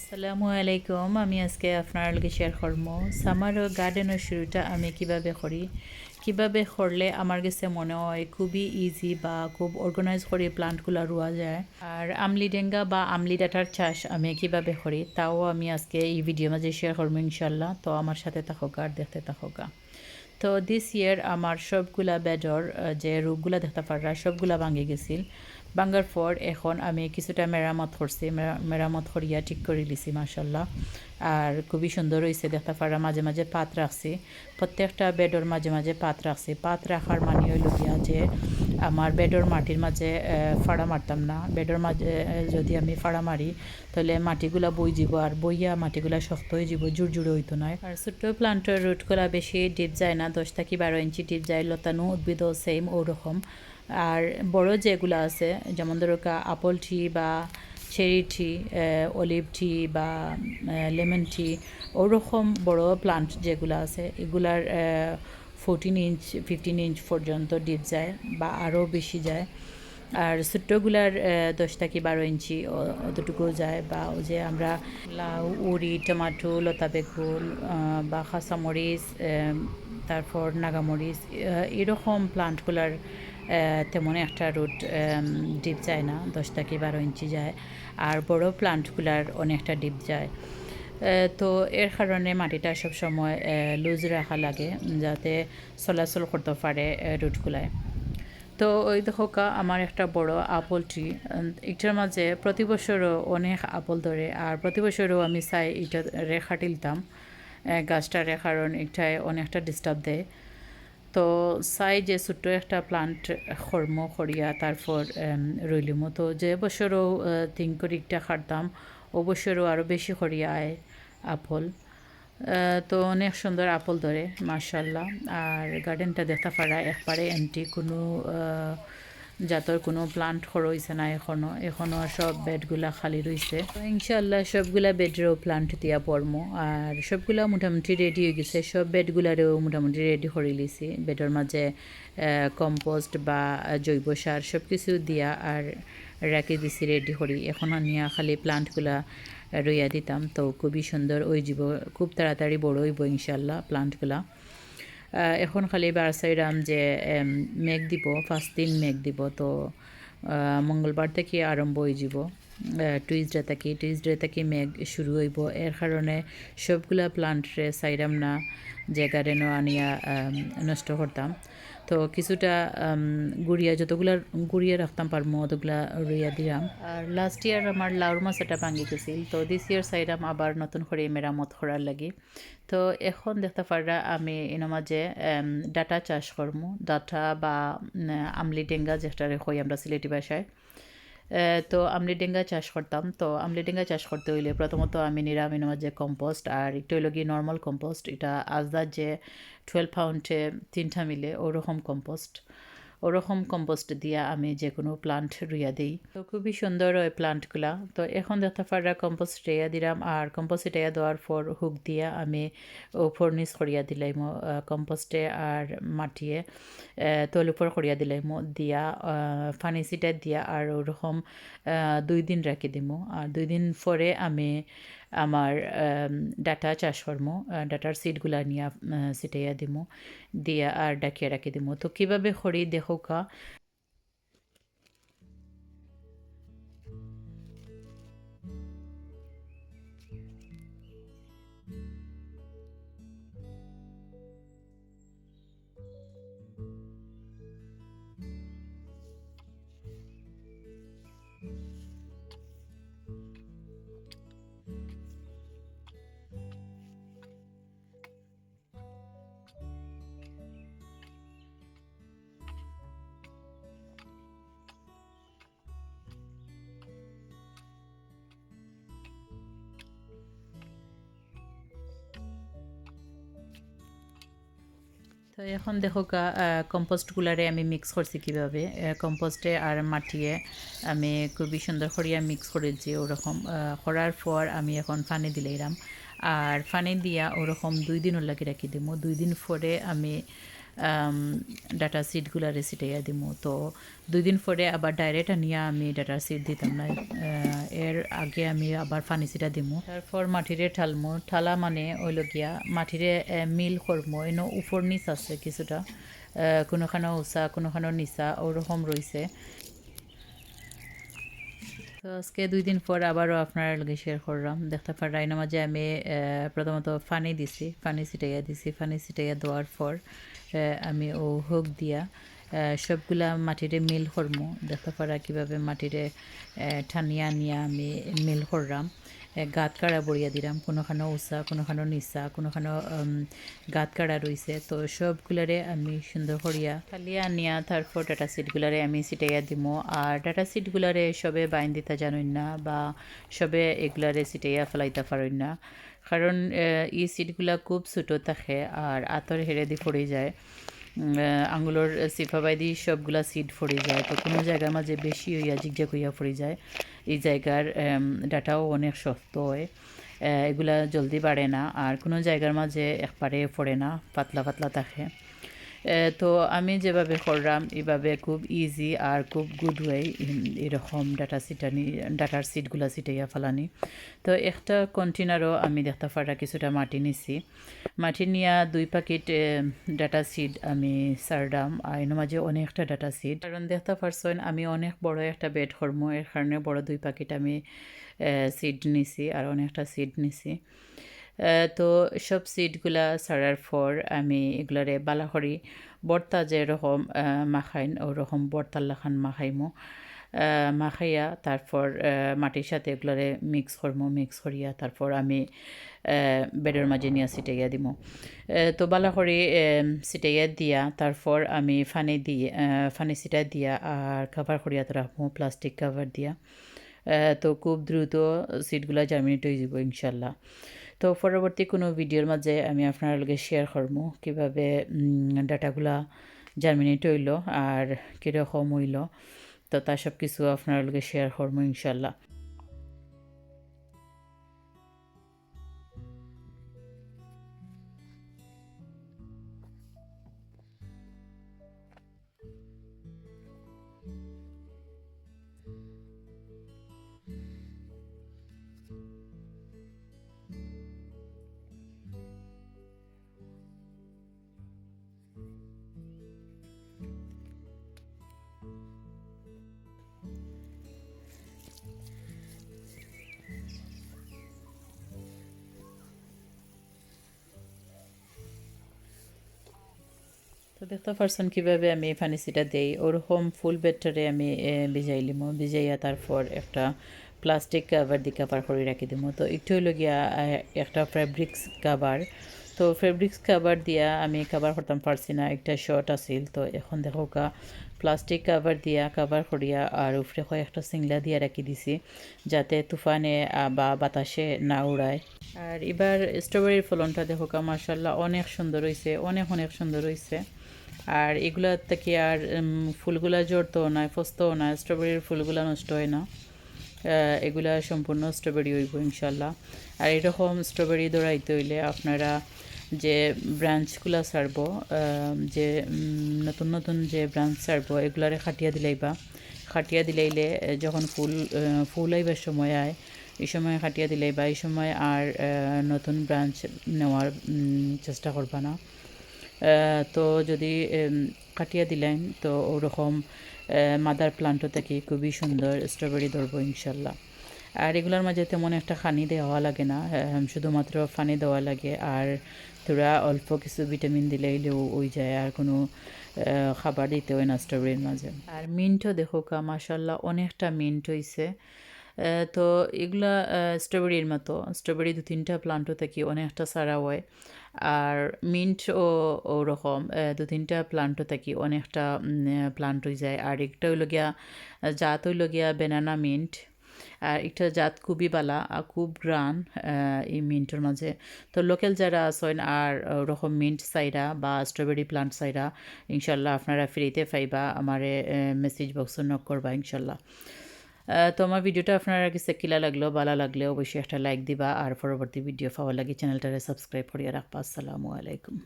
আসসালামু আলাইকুম। আমি আজকে আপনার লগে শেয়ার করব। সামার গার্ডেনের শুরুটা আমি কীভাবে করি? কীভাবে করলে আমার কাছে মনে হয় খুবই ইজি বা খুব অর্গানাইজ করে প্লান্টগুলো রোয়া যায়? আর আমলি ডেঙ্গা বা আমলি ডাটার চাষ আমি কীভাবে করি, তাও আমি আজকে এই ভিডিও মাঝে শেয়ার করব ইনশাল্লাহ তো আমার সাথে থাকুক আর দেখতে থাকুক। তো দিস ইয়ার আমার সবগুলা বেডর যে রোগগুলা দেখতে পারা সবগুলা ভাঙে গেছিল। ভাঙার পর এখন আমি কিছুটা মেরামত করছি মেরা- মেরামত করিয়া ঠিক করে লিছি মাসাল্লাহ আর খুবই সুন্দর হয়েছে দেখতে পারা মাঝে মাঝে পাত রাখছি প্রত্যেকটা বেডর মাঝে মাঝে পাত রাখছি পাত রাখার মানে হইল গিয়া যে আমার বেডর মাটির মাঝে ফাড়া মারতাম না। বেডর মাঝে যদি আমি ফাড়া মারি তাহলে মাটিগুলা বই যাব আর বইয়া মাটিগুলা শক্ত হয়ে যাব জোর জুড়ে হইতো না আর ছোট্ট প্লান্টের রুটগুলা বেশি ডিপ যায় না, দশ থেকে বারো ইঞ্চি ডিপ যায়, লতানো উদ্ভিদও সেম ওরকম আর বড় যেগুলো আছে, যেমন ধরো আপল টি বা চেরি টি অলিভ টি বা লেমন টি ওরকম বড় প্লান্ট যেগুলো আছে, এগুলার ফোরটিন ইঞ্চ ফিফটিন ইঞ্চ পর্যন্ত ডিপ যায় বা আরও বেশি যায়। আর ছোট্টগুলার দশ থেকে বারো ইঞ্চি অতটুকু যায় বা যে আমরা লাউ, উড়ি, টমাটো লতা বেগুন বা খাসামরিচ তারপর নাগামরিচ এরকম প্লান্টগুলার তেমন একটা রুট ডিপ যায় না দশ থেকে বারো ইঞ্চি যায়। আর বড় প্লান্টগুলার অনেকটা ডিপ যায়। তো এর কারণে মাটিটা সবসময় লুজ রাখা লাগে যাতে চলাচল করতে পারে রুটগুলায় তো ওই দেখো আমার একটা বড় আপল ট্রি এটার মাঝে প্রতি বছরও অনেক আপল ধরে আর প্রতি বছরও আমি চাই এটা রেখা টিলতাম। আহ, গাছটারে কারণ এটায় অনেকটা ডিস্টার্ব দেয়। তো চাই যে ছোট্ট একটা প্লান্ট কর্ম করিয়া তারপর রইলিমো তো যে বছরও তিন করিকটা খাটতাম ও বছরও আরও বেশি করিয়া আয় আপল। তো অনেক সুন্দর আপল ধরে মার্শাল্লাহ আর গার্ডেনটা দেখতে পারা একবারে এন্টি কোনো জাতর কোনো প্লান্ট রয়েছে না এখনও এখনও সব বেডগুলা খালি রয়েছে তো ইনশাল্লাহ সবগুলা বেডেরও প্লান্ট দিয়া পড়মো আর সবগুলা মোটামুটি রেডি হয়ে গেছে। সব বেডগুলারেও মোটামুটি রেডি করে লিছি। বেডের মাঝে কম্পোস্ট বা জৈব সার সব কিছু দিয়া আর রাখি দিছি রেডি করি এখন নিয়ে খালি প্লান্টগুলা রইয়া দিতাম। তো খুবই সুন্দর ওই জীব খুব তাড়াতাড়ি বড় হইব ইনশাল্লাহ প্লান্টগুলা এখন খালি বার চাইলাম যে মেঘ দিব পাঁচ দিন মেঘ দিব, তো মঙ্গলবার থেকে আরম্ভ হয়ে যাব। টুইজডে থেকে টুইজডে থেকে মেঘ শুরু হইব। এর কারণে সবগুলা প্লান্টরে সাইরাম না, যে গার্ডেনও আনিয়া নষ্ট করতাম। তো কিছুটা গুড়িয়া, যতগুলা গুড়িয়া রাখতাম পারব অতগুলা রুইয়া দিলাম। আর লাস্ট ইয়ার আমার লাউর মাছ এটা ভাঙি গেছিল। তো দিস ইয়ার সাইডাম আবার নতুন করে মেরামত করার লাগে। তো এখন দেখতে পারা আমি এনামা যে ডাটা চাষ করমু। ডাটা বা আমলি ডেঙ্গা যেটা কই আমরা সিলেটি ভাষায়। তো আমলি ডেঙ্গা চাষ করতাম। তো আমলি ডেঙ্গা চাষ করতে হইলে প্রথমত আমি নিরাম যে কম্পোস্ট আর একটু হইল কি নর্মাল কম্পোস্ট এটা আজদার যে টুয়েলভ পাউন্ডে তিনটা মিলে ওরকম কম্পোস্ট ওরকম কম্পোস্ট দিয়া আমি যে কোনো প্লান্ট রুইয়া দিই। তো খুবই সুন্দর ওই প্লান্টগুলা তো এখন দেখতে পারা কম্পোস্ট রেয়া দিলাম আর কম্পোস্ট রেয়া দেওয়ার পর হুক দিয়া আমি উপর নিচ করিয়া দিলাম কম্পোস্টে আর মাটিয়ে তল উপর করিয়া দিলাম দিয়া পানি ছিটা দিয়া আর ওরকম দুই দিন রাখি দিমু। আর দুই দিন পরে আমি আমার ডাটা চাষ করমু ডাটার সিডগুলা নিয়ে সিটাইয়া দিমু, দিয়া আর ডাকিয়া রাখি দিমু। তো কীভাবে খড়ি দেখো এখন দেখো কম্পোস্টগুলারে আমি মিক্স করছি কীভাবে। কম্পোস্টে আর মাটিয়ে আমি খুবই সুন্দর করিয়া মিক্স করেছি ওরকম করার পর আমি এখন পানি দিলাইরাম আর পানি দিয়া ওরকম দুই দিন লাগে রাখি দিব দুই দিন পরে আমি ডাটা সিডগুলারে ছিটাইয়া দিমু। তো দুই দিন পরে আবার ডাইরেক্ট আনিয়া আমি ডাটা সিট দিতাম না এর আগে আমি আবার পানি চিটা দিমু। তারপর মাটিরে ঠালমু। ঠালা মানে ওইলগিয়া মাটিরে মিল করমু। এনো উপর নিচ আছে কিছুটা। কোনোখানো উঁচা, কোনোখানো নিচা, ওরকম রয়েছে তো আজকে দুই দিন পর আবারও আপনার লগে শেয়ার করলাম। দেখতে পারাই না মাঝে আমি প্রথমত ফানি দিছি, ফানি ছিটাইয়া দিছি। ফানি ছিটাইয়া দেওয়ার পর আমি ও হুক দিয়া সবগুলা মাটিরে মিল করমু। দেখতে পারা কীভাবে মাটিরে ঠানিয়া নিয়া আমি মিল করলাম গাত কাড়া বড়িয়া দিলাম কোনোখানো উষা কোনোখানো নিচা, কোনোখানো গাত কাড়া রইছে। তো সবগুলারে আমি সুন্দর করিয়া খালিয়া আনিয়া তারপর ডাটা সিটগুলারে আমি ছিটাইয়া দিমু। আর ডাটা সিটগুলারে সবে বাইন দিতে জানুন না বা সবে এগুলারে ছিটাইয়া ফেলাইতে পারেন না। কারণ এই সিটগুলা খুব ছোটো থাকে আর আতর হেরে দি পড়ে যায়। আঙুলের সিফা দি সবগুলা সিড ফরে যায়। তো কোনো জায়গার মাঝে বেশি হইয়া জিগজাগ হইয়া ফরে যায়। এই জায়গার ডাটাও অনেক শক্ত হয়। এগুলা জলদি বাড়ে না। আর কোনো জায়গার মাঝে একবারে ফরে না, পাতলা পাতলা থাকে। তো আমি যেভাবে করলাম, এভাবে খুব ইজি আর খুব গুড ওয়ে এরকম ডাটা সিটানি ডাটার সিটগুলা সিটাইয়া ফেলানি। তো একটা কন্টেনারও আমি দেখতে পারা কিছুটা মাটি নিছি। মাটি নিয়া দুই প্যাকেট ডাটা সিড আমি সারডাম আর এর মাঝে অনেকটা ডাটা সিড কারণ দেখতে পারছেন, আমি অনেক বড় একটা বেড করব এর কারণে বড় দুই প্যাকেট আমি সিড নিছি আর অনেকটা সিড নিছি। তো সব সিডগুলা ছাড়ার পর আমি এগুলারে বালাখরি বর্তা যেরকম মাখাইন ওরকম বর্তার লাখান মাখাইমো। মাখাইয়া তারপর মাটির সাথে এগুলারে মিক্স করব মিক্স করিয়া তারপর আমি বেডের মাঝে নিয়ে ছিটাইয়া দিব তো বালা করে ছিটাইয়া দিয়া তারপর আমি ফানি দিয়ে ফানি ছিটা দিয়া আর কাভার করিয়া তো রাখব প্লাস্টিক কাভার দিয়া। তো খুব দ্রুত সিটগুলো জার্মিনেট হয়ে যাব ইনশাল্লাহ। তো পরবর্তী কোনো ভিডিওর মাঝে আমি আপনার লগে শেয়ার করব কীভাবে ডাটাগুলা জার্মিনেট হইল আর কীরকম হইল। তো তা সব কিছু আপনার লগে শেয়ার করব ইনশাল্লাহ। তো দেখতে পারছেন কীভাবে আমি ফার্নিচিটা দেই। ওরকম ফুল বেডটারে আমি ভিজাই লিমো। ভিজাইয়া তারপর একটা প্লাস্টিক কাভার দিয়ে কাভার করে রাখি দিব তো একটু হইল গিয়া একটা ফ্যাব্রিক্স কাভার তো ফেব্রিক্স কাভার দিয়া আমি কাভার করতাম পারছি না একটা শর্ট আছিল, তো এখন দেখো কা প্লাস্টিক কাভার দিয়া কাভার করিয়া আর উপরে একটা সিংলা দিয়া রাখি দিছি, যাতে তুফানে বা বাতাসে না উড়ায়। আর এবার স্ট্রবেরির ফলনটা দেখো কা মার্শাল্লাহ অনেক সুন্দর হয়েছে অনেক অনেক সুন্দর হয়েছে আর এগুলা থেকে আর ফুলগুলা জড়তেও না ফসতেও না স্ট্রবেরির ফুলগুলা নষ্ট হয় না। এগুলা সম্পূর্ণ স্ট্রবেরি হইব ইনশাল্লাহ আর এরকম স্ট্রবেরি দৌড়াইতে হইলে আপনারা যে ব্রাঞ্চগুলা ছাড়ব যে নতুন নতুন যে ব্রাঞ্চ ছাড়ব, এগুলারে খাটিয়া দিলাইবা। খাটিয়া দিলাইলে যখন ফুল ফুল আইবার সময় আয়, এই সময় খাটিয়া দিলাইবা, এই সময় আর নতুন ব্রাঞ্চ নেওয়ার চেষ্টা করবা না। তো যদি কাটিয়া দিলেন, তো ওরকম মাদার প্লান্টও থেকে খুবই সুন্দর স্ট্রবেরি ধরবো ইনশাল্লাহ। আর এগুলোর মাঝে তেমন একটা খানি দেওয়া লাগে না শুধুমাত্র ফানি দেওয়া লাগে। আর তোরা অল্প কিছু ভিটামিন দিলেইলেও ওই যায়, আর কোনো খাবার দিতে হয় না স্ট্রবেরির মাঝে। আর মিন্টও দেখো কা মাসাল্লাহ অনেকটা মিন্ট হইছে। তো এগুলা স্ট্রবেরির মতো। স্ট্রবেরি দু তিনটা প্লান্টও থাকি অনেকটা সারা হয়। আর মিন্ট ও ওরকম দু তিনটা প্লান্টও থাকি অনেকটা প্লান্ট হয়ে যায়। আর একটা হইল গিয়া জাত হইল গিয়া বেনানা মিন্ট। আর একটা জাত খুবই বালা আর খুব গ্রান এই মিন্টের মাঝে। তো লোকাল যারা আছেন আর ওরকম মিন্ট সাইরা বা স্ট্রবেরি প্লান্ট সাইরা, ইনশাল্লাহ আপনারা ফ্রিতে পাইবা, আমারে মেসেজ বক্সে নক করবা, ইনশাল্লাহ। তো আমার ভিডিওটা আপনারা কাছে কিলা লাগল, ভালো লাগলে অবশ্যই একটা লাইক দিবা, আর পরবর্তী ভিডিও পাওয়ার লাগে চ্যানেলটারে সাবস্ক্রাইব করিয়া রাখবা। আসসালামু আলাইকুম।